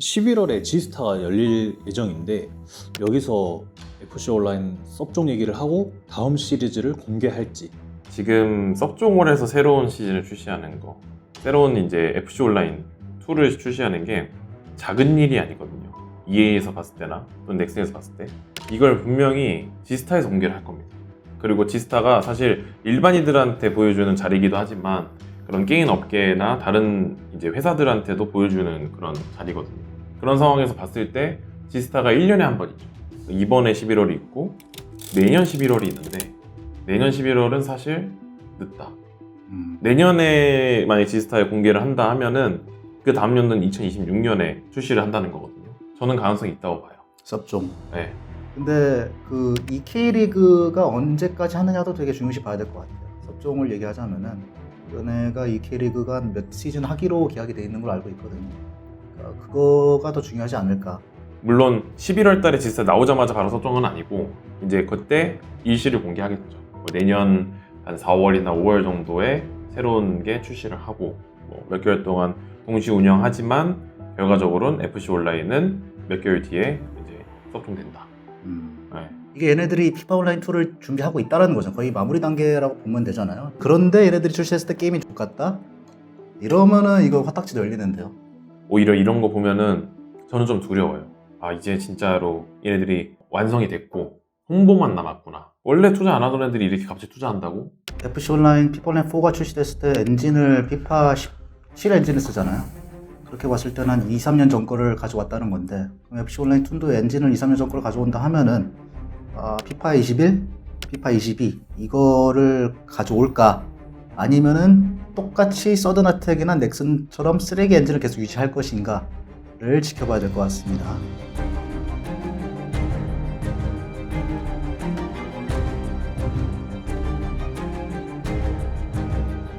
11월에 지스타가 열릴 예정인데 여기서 FC 온라인 섭종 얘기를 하고 다음 시리즈를 공개할지. 지금 섭종홀에서 새로운 시즌을 출시하는 거 새로운 이제 FC 온라인 2를 출시하는 게 작은 일이 아니거든요. EA에서 봤을 때나 또는 넥슨에서 봤을 때. 이걸 분명히 지스타에서 공개를 할 겁니다. 그리고 지스타가 사실 일반인들한테 보여주는 자리이기도 하지만 그런 게임 업계나 다른 이제 회사들한테도 보여주는 그런 자리거든요 그런 상황에서 봤을 때 지스타가 1년에 한 번 있죠 이번에 11월이 있고 내년 11월이 있는데 내년 11월은 사실 늦다. 음. 내년에 만약 지스타에 공개를 한다 하면은 그 다음 연도는 2026년에 출시를 한다는 거거든요. 저는 가능성이 있다고 봐요. 섭종. 네. 근데 그 이 K리그가 언제까지 하느냐도 되게 중요시 봐야 될 것 같아요. 섭종을 얘기하자면은 연애가 이 K리그가 한몇 시즌 하기로 계약이 돼 있는 걸 알고 있거든요. 그러니까 그거가 더 중요하지 않을까. 물론 11월 달에 지스타 나오자마자 바로 섭정은 아니고 이제 그때 일시를 공개하겠죠. 뭐 내년 한 4월이나 5월 정도에 새로운 게 출시를 하고 뭐 몇 개월 동안 동시 운영하지만 결과적으로는 FC 온라인은 몇 개월 뒤에 이제 섭종된다. 음. 네. 이게 얘네들이 피파 온라인 2를 준비하고 있다라는 거죠. 거의 마무리 단계라고 보면 되잖아요. 그런데 얘네들이 출시했을 때 게임이 좋같다? 이러면은 이거 화딱지 열리는데요. 오히려 이런 거 보면은 저는 좀 두려워요. 아, 이제 진짜로 얘네들이 완성이 됐고, 홍보만 남았구나. 원래 투자 안 하던 애들이 이렇게 갑자기 투자한다고? FC 온라인 피파 온라인 4가 출시됐을 때 엔진을 피파 17 엔진을 쓰잖아요. 그렇게 봤을 때는 한 2, 3년 전 거를 가져왔다는 건데 FC 온라인 2도 엔진을 2, 3년 전 거를 가져온다 하면은 아, 피파 21, 피파 22 이거를 가져올까? 아니면은 똑같이 서든어택이나 넥슨처럼 쓰레기 엔진을 계속 유지할 것인가를 지켜봐야 될 것 같습니다.